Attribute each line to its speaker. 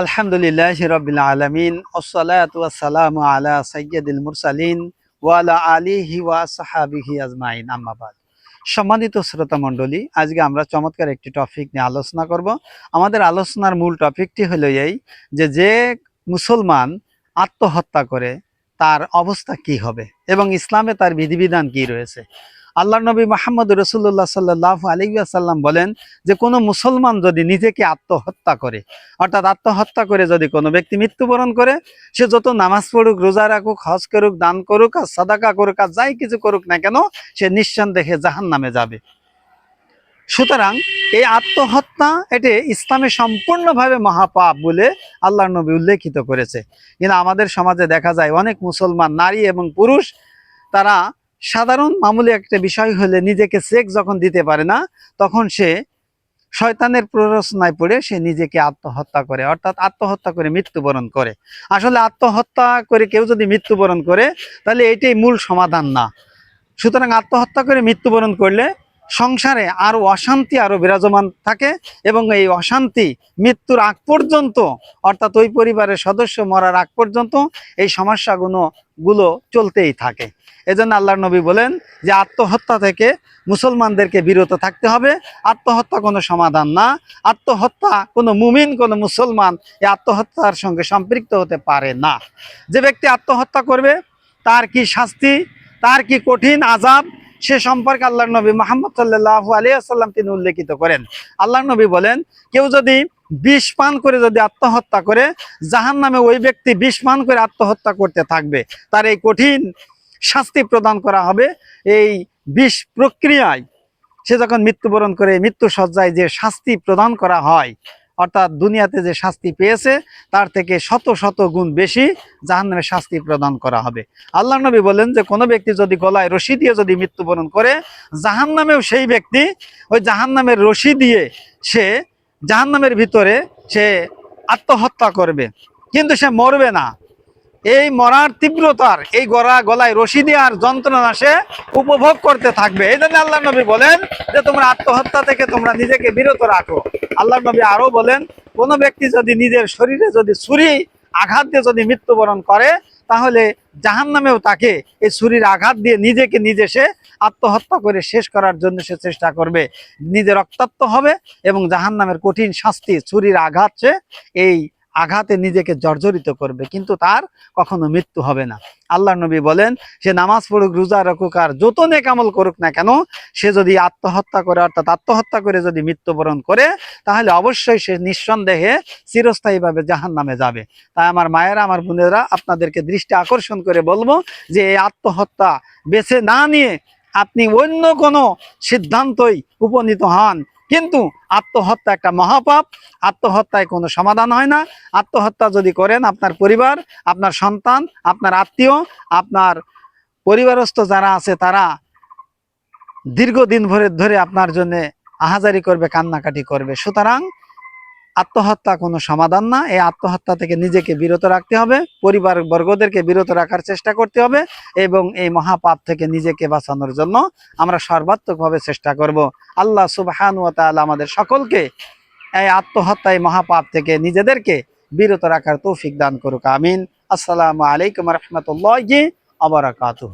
Speaker 1: আলহামদুলিল্লাহ রবিল আলমিন ওসলাতাম আলা সৈয়দুল মুরসালিন ওয়ালা আলিহি ওয়া সাহাবিহি আজমাইন। আম্মাবাদ সম্মানিত শ্রোতা মণ্ডলী, আজকে আমরা চমৎকার একটি টপিক নিয়ে আলোচনা করব। আমাদের আলোচনার মূল টপিকটি হলো এই যে যে মুসলমান আত্মহত্যা করে, তার অবস্থা কি হবে এবং ইসলামে তার বিধিবিধান কি রয়েছে? আল্লাহ নবী মাহমদ রসুল্লাহ সাল্লাহ আলিয়াসাল্লাম বলেন যে কোনো মুসলমান যদি নিজেকে আত্মহত্যা করে, অর্থাৎ আত্মহত্যা করে যদি কোনো ব্যক্তি মৃত্যুবরণ করে, সে যত নামাজ পড়ুক, রোজা রাখুক, হজ করুক, দান করুক আর সাদাকা করুক আর যাই কিছু করুক না কেন, সে নিঃসন্দেহে জাহান নামে যাবে। সুতরাং এই আত্মহত্যা এটি ইসলামে সম্পূর্ণভাবে মহাপাপ বলে আল্লাহ নবী উল্লেখিত করেছে। কিন্তু আমাদের সমাজে দেখা যায় অনেক মুসলমান নারী এবং পুরুষ, তারা সাধারণ মামুলি একটা বিষয় হলে নিজেকে চেক যখন দিতে পারে না, তখন সে শয়তানের প্ররোচনায় পড়ে সে নিজেকে আত্মহত্যা করে, অর্থাৎ আত্মহত্যা করে মৃত্যুবরণ করে। আসলে আত্মহত্যা করে কেউ যদি মৃত্যুবরণ করে, তাহলে এটাই মূল সমাধান না। সুতরাং আত্মহত্যা করে মৃত্যুবরণ করলে সংসারে আরও অশান্তি আরও বিরাজমান থাকে এবং এই অশান্তি মৃত্যুর আগ পর্যন্ত, অর্থাৎ ওই পরিবারের সদস্য মরার আগ পর্যন্ত এই সমস্যাগুলো গুলো চলতেই থাকে। এজন্য আল্লাহ নবী বলেন যে আত্মহত্যা থেকে মুসলমানদেরকে বিরত থাকতে হবে। আত্মহত্যা কোনো সমাধান না। আত্মহত্যা কোনো মুমিন, কোনো মুসলমান এই আত্মহত্যার সঙ্গে সম্পৃক্ত হতে পারে না। যে ব্যক্তি আত্মহত্যা করবে, তার কি শাস্তি, তার কি কঠিন আজাব সে সম্পর্কে আল্লাহ নবী মোহাম্মদ সাল্লাহ আলিয়াল্লাম তিনি উল্লেখিত করেন। আল্লাহ নবী বলেন, কেউ যদি বিষ পান করে যদি আত্মহত্যা করে জাহান নামে ওই ব্যক্তি বিষ পান করে আত্মহত্যা করতে থাকবে। তার এই কঠিন শাস্তি প্রদান করা হবে। এই বিষ প্রক্রিয়ায় সে যখন মৃত্যুবরণ করে মৃত্যু সজ্জায় যে শাস্তি প্রদান করা হয় অর্থাৎ দুনিয়াতে যে শাস্তি পেয়েছে, তার থেকে শত শত গুণ বেশি জাহান্নামে শাস্তি প্রদান করা হবে। আল্লাহ নবী বলেন যে, কোনো ব্যক্তি যদি গলায় রশি দিয়ে যদি মৃত্যুবরণ করে, জাহান্নামেও সেই ব্যক্তি ওই জাহান্নামের রশি দিয়ে সে জাহান্নামের ভিতরে সে আত্মহত্যা করবে। কিন্তু সে মরবে না। এই মরার তীব্রতার, এই গলা গলায় রশি দেওয়ার যন্ত্রণা সে উপভোগ করতে থাকবে। এই জন্য আল্লাহ নবী বলেন যে, তোমরা আত্মহত্যা থেকে তোমরা নিজেকে বিরত রাখো। আল্লাহ নবী আরও বলেন, কোন ব্যক্তি যদি নিজের শরীরে যদি ছুরি আঘাত দিয়ে যদি মৃত্যুবরণ করে, তাহলে জাহান নামেও তাকে এই ছুরির আঘাত দিয়ে নিজেকে নিজে সে আত্মহত্যা করে শেষ করার জন্য সে চেষ্টা করবে। নিজে রক্তাক্ত হবে এবং জাহান নামের কঠিন শাস্তি, ছুরির আঘাত সে এই আঘাতে নিজেকে জর্জরিত করবে, কিন্তু তার কখনো মৃত্যু হবে না। আল্লাহ নবী বলেন, সে নামাজ পড়ুক, রোজা রাখুক আর যত নেকামল করুক না কেন, সে যদি আত্মহত্যা করে, অর্থাৎ আত্মহত্যা করে যদি মৃত্যুবরণ করে, তাহলে অবশ্যই সে নিঃসন্দেহে চিরস্থায়ীভাবে জাহান নামে যাবে। তাই আমার মায়েরা, আমার বোনেরা, আপনাদেরকে দৃষ্টি আকর্ষণ করে বলব যে, এই আত্মহত্যা বেছে না নিয়ে আপনি অন্য কোনো সিদ্ধান্তই উপনীত হন। কিন্তু আত্মহত্যা একটা মহাপাপ, আত্মহত্যায় কোনো সমাধান হয় না। আত্মহত্যা যদি করেন আপনার পরিবার, আপনার সন্তান, আপনার আত্মীয়, আপনার পরিবারস্থ যারা আছে তারা দীর্ঘদিন ভরে ধরে আপনার জন্যে আহাজারি করবে, কান্নাকাটি করবে। সুতরাং আত্মহত্যা কোনো সমাধান না। এই আত্মহত্যা থেকে নিজেকে বিরত রাখতে হবে পরিবার বর্গদেরকে বিরত রাখার চেষ্টা করতে হবে এবং এই মহাপাপ থেকে নিজেকে বাঁচানোর জন্য আমরা সর্বাত্মকভাবে চেষ্টা করব। আল্লাহ সুবহান ও তাআলা আমাদের সকলকে এই আত্মহত্যা, এই মহাপাপ থেকে নিজেদেরকে বিরত রাখার তৌফিক দান করুক। আমিন। আসসালামু আলাইকুম রহমতুল্লাহ আবরাকাতুহ